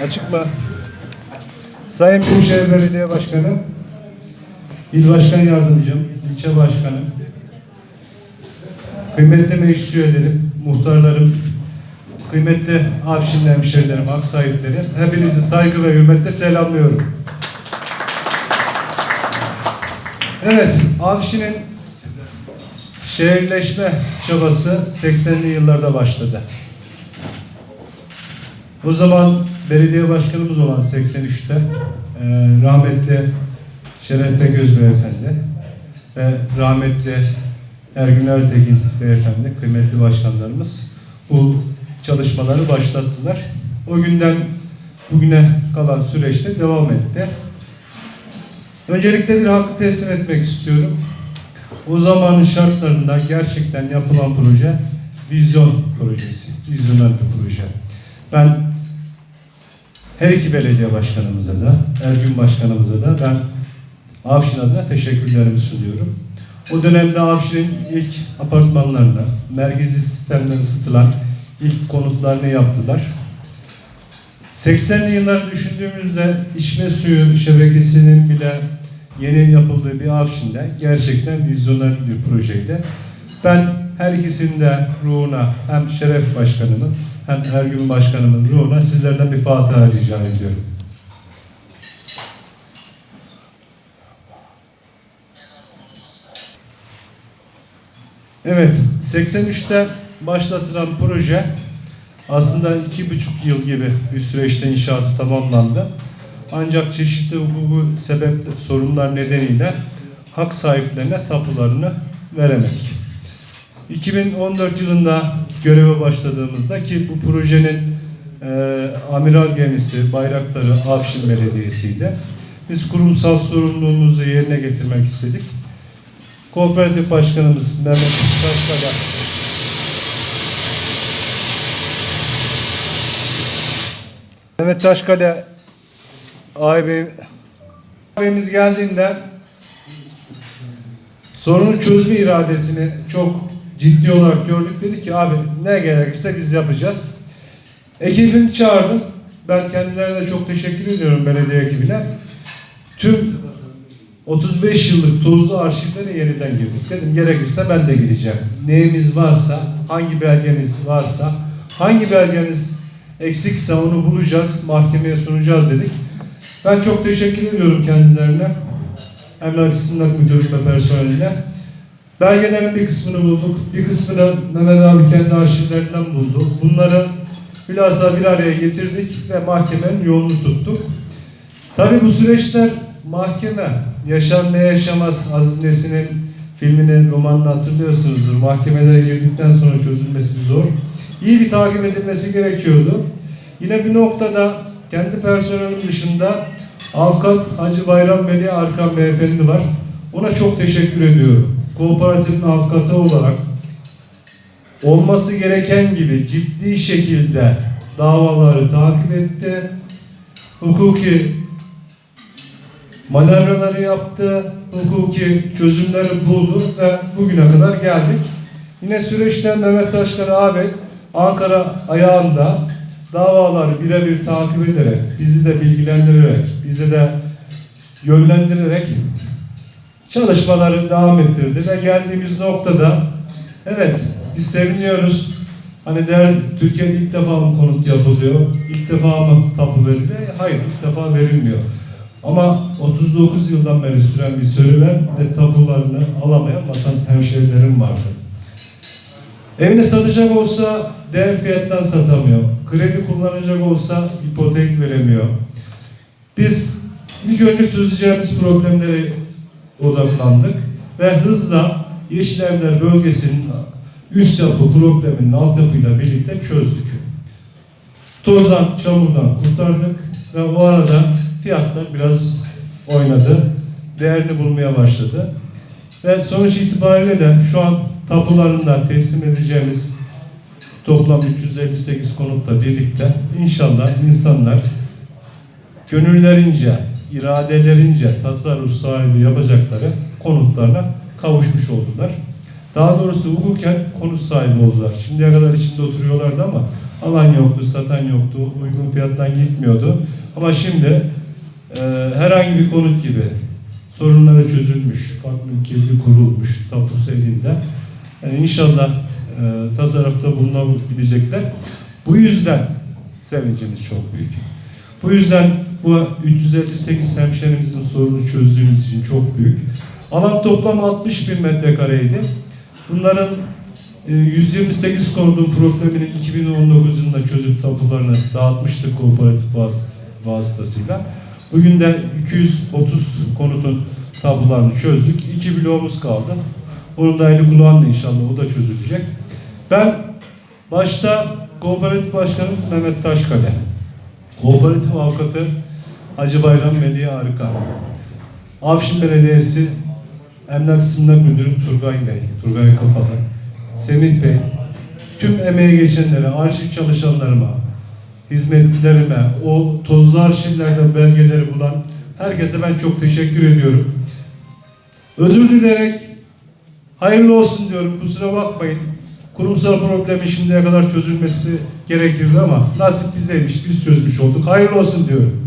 Açık mı? Sayın Büyükşehir Belediye Başkanı, İl Başkan Yardımcım, ilçe başkanım, kıymetli meclis üyelerim, muhtarlarım, kıymetli Afşinli hemşehrilerim, hak sahipleri, hepinizi saygı ve hürmetle selamlıyorum. Evet, Afşin'in şehirleşme çabası 80'li yıllarda başladı. O zaman belediye başkanımız olan 83'te e, rahmetli Şeref Peköz Beyefendi ve rahmetli Ergün Ertekin Beyefendi, kıymetli başkanlarımız bu çalışmaları başlattılar. O günden bugüne kalan süreçte devam etti. Öncelikle bir hakkı teslim etmek istiyorum. O zamanın şartlarında gerçekten yapılan proje vizyon projesi, vizyonel bir proje. Ben her iki belediye başkanımıza da, Ergün başkanımıza da ben Avşin adına teşekkürlerimi sunuyorum. O dönemde Avşin'in ilk apartmanlarını, merkezi sistemden ısıtılan ilk konutlarını yaptılar. 80'li yılları düşündüğümüzde içme suyu şebekesinin bile yeni yapıldığı bir Avşin'de gerçekten vizyonel bir projeydi. Ben her ikisinin de ruhuna hem Şeref Başkanımın hem Ergün Başkanımın ruhuna sizlerden bir Fatiha rica ediyorum. Evet, 83'te başlatılan proje aslında iki buçuk yıl gibi bir süreçte inşaatı tamamlandı. Ancak çeşitli hukuku sebep sorunlar nedeniyle hak sahiplerine tapularını veremedik. 2014 yılında göreve başladığımızda ki bu projenin e, amiral gemisi Bayraktarı Afşin Belediyesi'ydi. Biz kurumsal sorumluluğumuzu yerine getirmek istedik. Kooperatif Başkanımız Mehmet Taşkala Mehmet Taşkale ağabey, ağabeyimiz geldiğinde sorunu çözme iradesini çok ciddi olarak gördük. Dedik ki abi ne gerekirse biz yapacağız. Ekibimi çağırdım. Ben kendilerine çok teşekkür ediyorum belediye ekibine. Tüm 35 yıllık tozlu arşivlere yeniden girdik. Dedim gerekirse ben de gireceğim. Neyimiz varsa, hangi belgemiz varsa, hangi belgeniz eksikse onu bulacağız, mahkemeye sunacağız dedik. Ben çok teşekkür ediyorum kendilerine. Emlak İstimlak Müdürlüğü ve personeline. Belgelerin bir kısmını bulduk. Bir kısmını Mehmet abi kendi arşivlerinden buldu. Bunları bilhassa bir araya getirdik ve mahkemenin yolunu tuttuk. Tabii bu süreçler mahkeme, yaşam ne yaşamaz Aziz Nesin'in filmini, romanını hatırlıyorsunuzdur. Mahkemede girdikten sonra çözülmesi zor. İyi bir takip edilmesi gerekiyordu. Yine bir noktada kendi personelim dışında Avukat Hacı Bayram Veli Arkan Beyefendi var. Ona çok teşekkür ediyorum. Kooperatifin avukatı olarak olması gereken gibi ciddi şekilde davaları takip etti. Hukuki manevraları yaptı, hukuki çözümleri buldu ve bugüne kadar geldik. Yine süreçten Mehmet Taşkar ağabey Ankara ayağında davaları birebir takip ederek, bizi de bilgilendirerek, bizi de yönlendirerek çalışmaları devam ettirdi ve geldiğimiz noktada evet biz seviniyoruz. Hani der Türkiye'de ilk defa mı konut yapılıyor? İlk defa mı tapu veriliyor? Hayır, ilk defa verilmiyor. Ama 39 yıldan beri süren bir serüven ve tapularını alamayan vatan hemşehrilerim vardı. Evini satacak olsa değer fiyattan satamıyor. Kredi kullanacak olsa ipotek veremiyor. Biz ilk önce çözeceğimiz problemlere odaklandık ve hızla Yeşilemler bölgesinin üst yapı probleminin altyapıyla birlikte çözdük. Tozdan, çamurdan kurtardık ve o arada fiyatlar biraz oynadı. Değerini bulmaya başladı. Ve sonuç itibariyle de şu an tapularından teslim edeceğimiz toplam 358 konutla birlikte inşallah insanlar gönüllerince, iradelerince tasarruf sahibi yapacakları konutlarına kavuşmuş oldular. Daha doğrusu hukuken konut sahibi oldular. Şimdiye kadar içinde oturuyorlardı ama Alan yoktu, satan yoktu, uygun fiyattan gitmiyordu. Ama şimdi e, herhangi bir konut gibi sorunları çözülmüş, farklı kilidi kurulmuş, tapusu elinde. Yani inşallah e, tasarrufta bulunabilecekler. Bu yüzden sevincimiz çok büyük. Bu yüzden bu 358 hemşehrimizin sorunu çözdüğümüz için çok büyük. Alan toplam 60 bin metrekareydi. Bunların e, 128 konutun problemini 2019 yılında çözüp tapularını dağıtmıştık kooperatif vas- vasıtasıyla. Bugün de 230 konutun tapularını çözdük. İki bloğumuz kaldı. Onun da eli kulağında inşallah o da çözülecek. Ben başta kooperatif başkanımız Mehmet Taşkale, kooperatif avukatı Hacı Bayram Melih Arıkan, Avşin Belediyesi Emlak İsimler Müdürü Turgay Bey, Turgay Kafalı, Semih Bey, tüm emeği geçenlere, arşiv çalışanlarıma, hizmetlilerime, o tozlu arşivlerde belgeleri bulan herkese ben çok teşekkür ediyorum. Özür dilerek hayırlı olsun diyorum, kusura bakmayın. Kurumsal problemin şimdiye kadar çözülmesi gerekirdi ama nasip bizeymiş, biz çözmüş olduk. Hayırlı olsun diyorum.